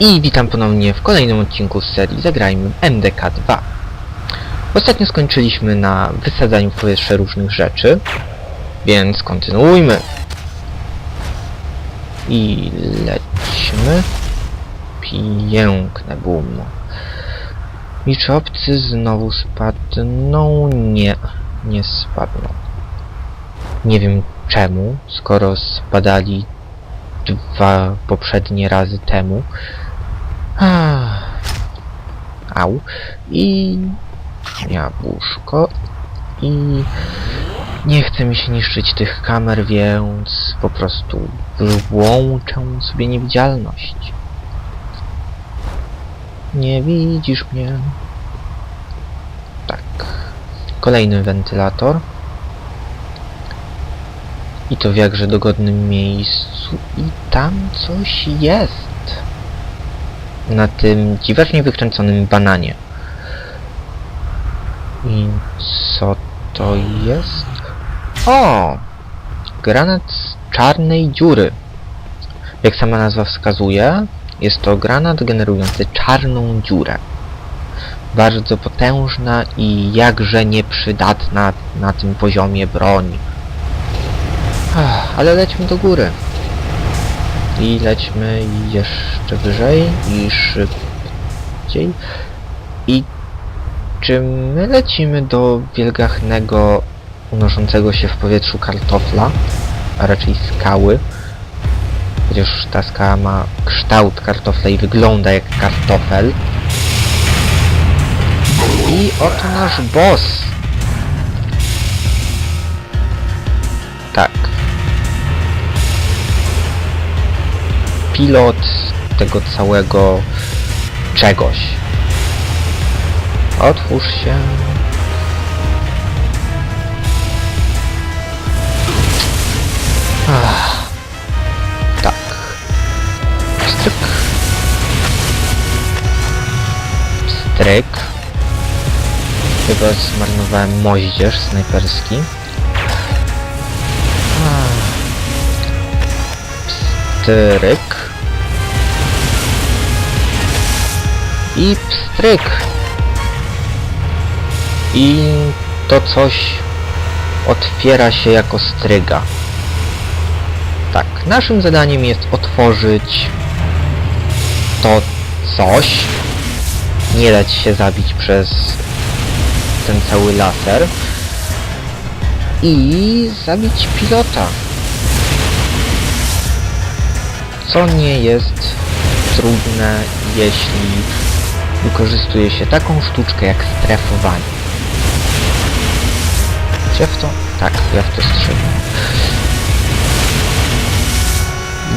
I witam ponownie w kolejnym odcinku z serii Zagrajmy w MDK 2. Ostatnio skończyliśmy na wysadzaniu w powietrze różnych rzeczy, więc kontynuujmy. I lecimy. Piękne boom. I obcy znowu spadną? Nie, nie spadną. Nie wiem czemu, skoro spadali dwa poprzednie razy temu. Au. I jabłuszko. I nie chce mi się niszczyć tych kamer, więc po prostu włączę sobie niewidzialność. Nie widzisz mnie. Tak. Kolejny wentylator. I to w jakże dogodnym miejscu. I tam coś jest. Na tym dziwacznie wykręconym bananie. I co to jest? O! Granat z czarnej dziury. Jak sama nazwa wskazuje, jest to granat generujący czarną dziurę. Bardzo potężna i jakże nieprzydatna na tym poziomie broń. Ale lećmy do góry. I lećmy jeszcze wyżej i szybciej. I czy my lecimy do wielgachnego, unoszącego się w powietrzu kartofla, a raczej skały? Chociaż ta skała ma kształt kartofla i wygląda jak kartofel. I oto nasz boss. Pilot tego całego czegoś. Otwórz się. Ach. Tak. Stryk. Stryk. Chyba zmarnowałem moździerz snajperski. Pstryk. I pstryk. I to coś otwiera się jako stryga. Tak, naszym zadaniem jest otworzyć to coś. Nie dać się zabić przez ten cały laser. I zabić pilota. Co nie jest trudne, jeśli wykorzystuje się taką sztuczkę jak strefowanie. Ja w to? Tak, ja w to strzeliłem.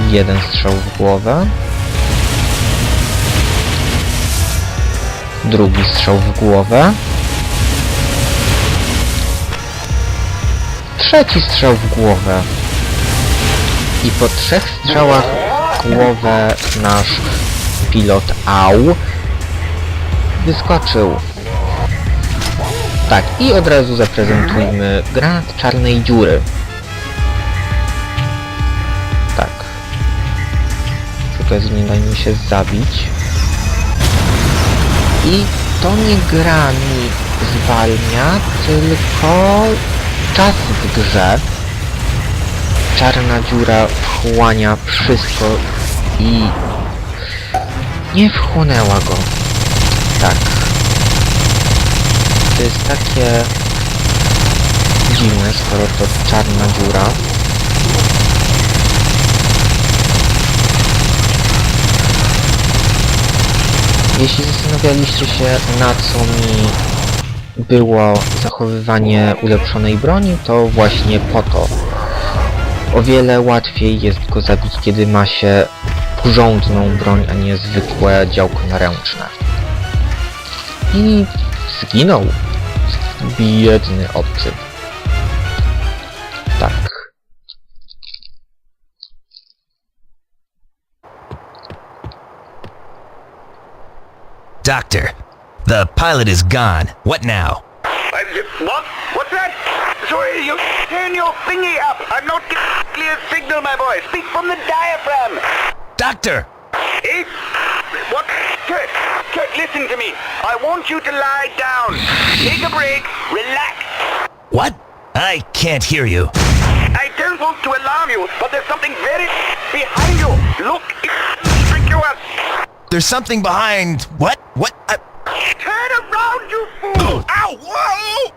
Jeden strzał w głowę. Drugi strzał w głowę. Trzeci strzał w głowę. I po trzech strzałach w głowę nasz pilot AU wyskoczył. Tak, i od razu zaprezentujmy granat czarnej dziury. Tak. Okazji nie dajmy się zabić. I to nie gra mi zwalnia, tylko czas w grze. Czarna dziura wchłania wszystko i nie wchłonęła go. Tak. To jest takie dziwne, skoro to czarna dziura. Jeśli zastanawialiście się na co mi było zachowywanie ulepszonej broni, to właśnie po to. O wiele łatwiej jest go zabić, kiedy ma się porządną broń, a nie zwykłe działko naręczne. I zginął. Biedny obcy. Tak. Doctor, the pilot is gone. What now? I, what? What's that? Sorry, you turn your thingy up. I'm not getting clear signal, my boy. Speak from the diaphragm. Doctor! Eh? Listen to me. I want you to lie down. Take a break. Relax. What? I can't hear you. I don't want to alarm you, but there's something very behind you. Look, it's conspicuous. There's something behind. What? What? Uh, Turn around, you fool! ow! Whoa!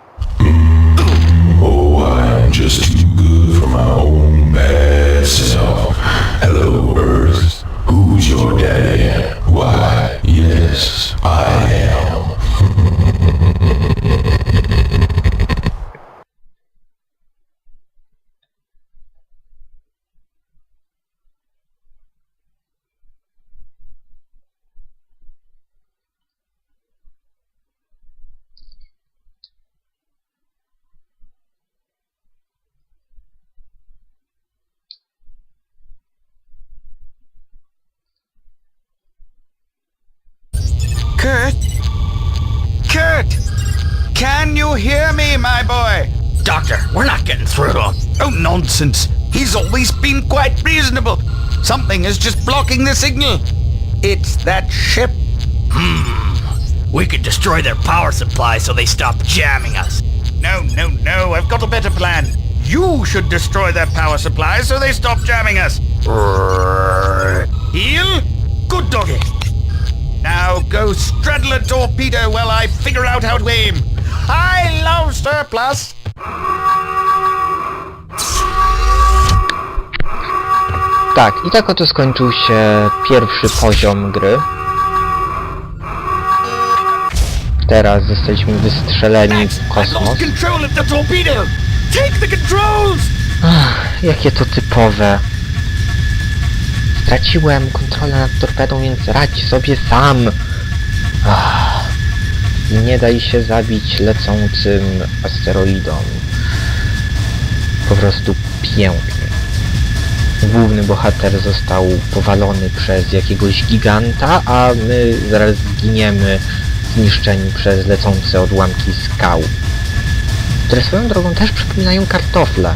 Oh, I'm just too good for my own bad self. Hello, Earth. Who's your daddy? Why, yes, I am. Kurt? Kurt! Can hear me, my boy? Doctor, we're not getting through. Oh, nonsense. He's always been quite reasonable. Something is just blocking the signal. It's that ship. Hmm. We could destroy their power supply so they stop jamming us. No, no, no. I've got a better plan. You should destroy their power supply so they stop jamming us. Heel? Good doggy. Now go straddle a torpedo while I figure out how to aim. Love surplus. Tak, i tak oto skończył się pierwszy poziom gry. Teraz zostaliśmy wystrzeleni w kosmos. Ach, jakie to typowe. Straciłem kontrolę nad torpedą, więc radź sobie sam. Ach, nie daj się zabić lecącym asteroidom. Po prostu pięknie. Główny bohater został powalony przez jakiegoś giganta, a my zaraz zginiemy zniszczeni przez lecące odłamki skał. Które swoją drogą też przypominają kartofle.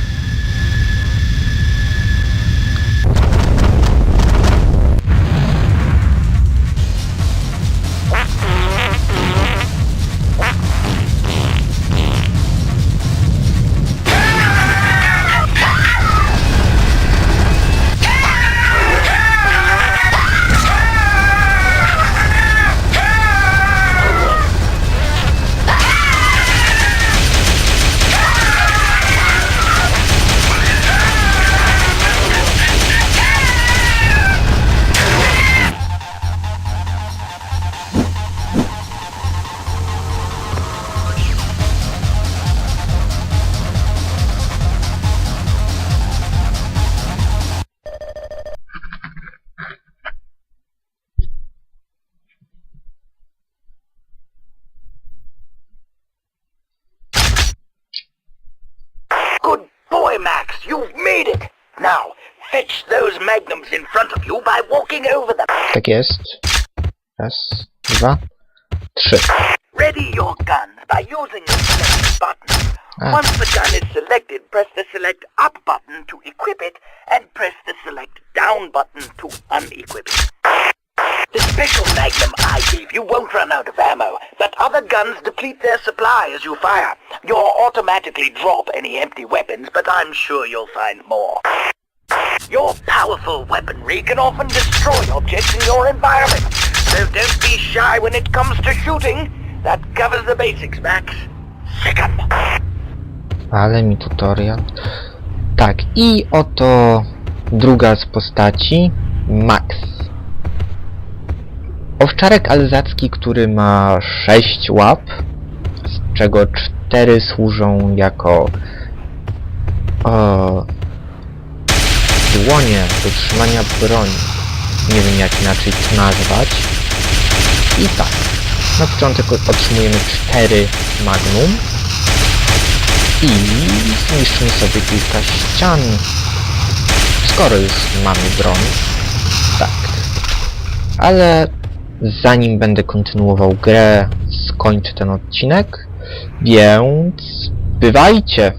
Max. You've made it. Now, fetch those magnums in front of you by walking over them. Tak jest. Raz, dwa, trzy. Ready your guns by using the select button. Ah. Once the gun is selected, press the select up button to equip it and press the select down button to unequip it. Special magnum I gave you won't run out of ammo, but other guns deplete their supply as you fire. You'll automatically drop any empty weapons, but I'm sure you'll find more. Your powerful weaponry can often destroy objects in your environment, so don't be shy when it comes to shooting. That covers the basics, Max. 'em. Ale mi tutorial. Tak, i oto druga z postaci, Max. Owczarek alzacki, który ma 6 łap, z czego 4 służą jako o, dłonie do trzymania broni. Nie wiem jak inaczej to nazwać. I tak, na początek otrzymujemy 4 magnum, i zniszczymy sobie kilka ścian. Skoro już mamy broń. Tak. Ale zanim będę kontynuował grę, skończę ten odcinek. Więc bywajcie!